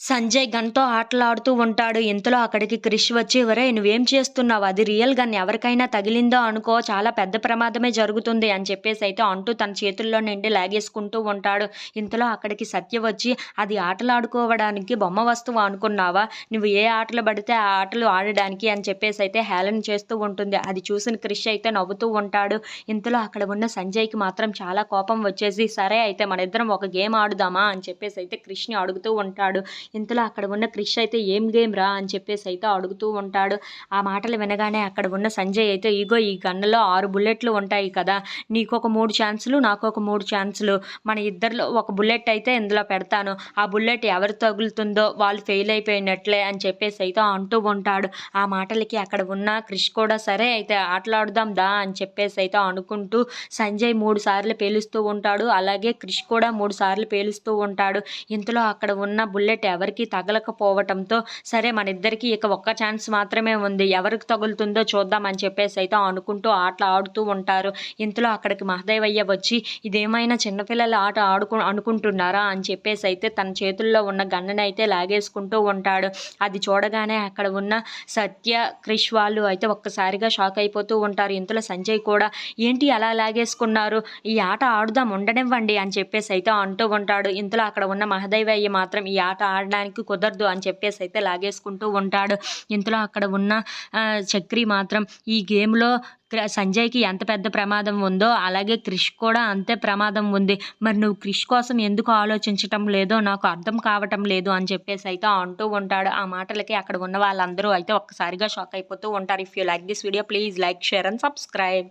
సంజయ్ గన్‌తో ఆటలాడుతూ ఉంటాడు. ఇంతలో అక్కడికి క్రిష్ వచ్చి "ఒరేయ్! నువ్వేం చేస్తున్నావు? అది రియల్ గన్. ఎవరికైనా తగిలిందో అనుకో చాలా పెద్ద ప్రమాదమే జరుగుతుంది" అని చెప్పేసి అయితే అంటూ తన చేతుల్లో నుండి లాగేసుకుంటూ ఉంటాడు. ఇంతలో అక్కడికి సత్య వచ్చి "అది ఆటలాడుకోవడానికి బొమ్మ వస్తువు అనుకున్నావా? నువ్వు ఏ ఆటలు పడితే ఆ ఆటలు ఆడడానికి" అని చెప్పేసి అయితే హేళన చేస్తూ ఉంటుంది. అది చూసిన క్రిష్ అయితే నవ్వుతూ ఉంటాడు. ఇంతలో అక్కడ ఉన్న సంజయ్‌కి మాత్రం చాలా కోపం వచ్చేసి "సరే అయితే మన ఇద్దరం ఒక గేమ్ ఆడుదామా?" అని చెప్పేసి అయితే క్రిష్‌ని అడుగుతూ ఉంటాడు. ఇంతలో అక్కడ ఉన్న క్రిష్ అయితే "ఏం గేమ్ రా?" అని చెప్పేసి అయితే అడుగుతూ ఉంటాడు. ఆ మాటలు వినగానే అక్కడ ఉన్న సంజయ్ అయితే "ఇగో ఈ గన్నులో ఆరు బుల్లెట్లు ఉంటాయి కదా! నీకొక మూడు ఛాన్సులు, నాకొక మూడు ఛాన్సులు. మన ఇద్దరిలో ఒక బుల్లెట్ అయితే ఇందులో పెడతాను. ఆ బుల్లెట్ ఎవరు తగులుతుందో వాళ్ళు ఫెయిల్ అయిపోయినట్లే" అని చెప్పేసి అయితే అంటూ ఉంటాడు. ఆ మాటలకి అక్కడ ఉన్న క్రిష్ కూడా "సరే అయితే ఆటలాడుదాం దా" అని చెప్పేసి అయితే అనుకుంటూ సంజయ్ మూడు సార్లు పేలుస్తూ ఉంటాడు. అలాగే క్రిష్ కూడా మూడు సార్లు పేలుస్తూ ఉంటాడు. ఇంతలో అక్కడ ఉన్న బుల్లెట్ ఎవరికీ తగలకపోవటంతో "సరే మన ఇద్దరికి ఇక ఒక్క ఛాన్స్ మాత్రమే ఉంది. ఎవరికి తగులుతుందో చూద్దాం" అని చెప్పేసి అయితే అనుకుంటూ ఆటలు ఆడుతూ ఉంటారు. ఇంతలో అక్కడికి మహదేవయ్య వచ్చి "ఇదేమైనా చిన్నపిల్లల ఆట ఆడుకు అనుకుంటున్నారా?" అని చెప్పేసి అయితే తన చేతుల్లో ఉన్న గన్నునైతే లాగేసుకుంటూ ఉంటాడు. అది చూడగానే అక్కడ ఉన్న సత్య, క్రిష్ వాళ్ళు అయితే ఒక్కసారిగా షాక్ అయిపోతూ ఉంటారు. ఇంతలో సంజయ్ కూడా "ఏంటి అలా లాగేసుకున్నారు? ఈ ఆట ఆడుదాం ఉండనివ్వండి" అని చెప్పేసి అయితే అంటూ ఉంటాడు. ఇంతలో అక్కడ ఉన్న మహదేవయ్య మాత్రం "ఈ ఆట ఆడ మాట్లాడడానికి కుదరదు" అని చెప్పేసి అయితే లాగేసుకుంటూ ఉంటాడు. ఇంతలో అక్కడ ఉన్న చక్రి మాత్రం "ఈ గేమ్‌లో సంజయ్‌కి ఎంత పెద్ద ప్రమాదం ఉందో అలాగే క్రిష్ కూడా అంతే ప్రమాదం ఉంది. మరి నువ్వు క్రిష్ కోసం ఎందుకు ఆలోచించటం లేదో నాకు అర్థం కావటం లేదు" అని చెప్పేసి అయితే అంటూ ఉంటాడు. ఆ మాటలకి అక్కడ ఉన్న వాళ్ళందరూ అయితే ఒక్కసారిగా షాక్ అయిపోతూ ఉంటారు. If you like this video please like, share and subscribe.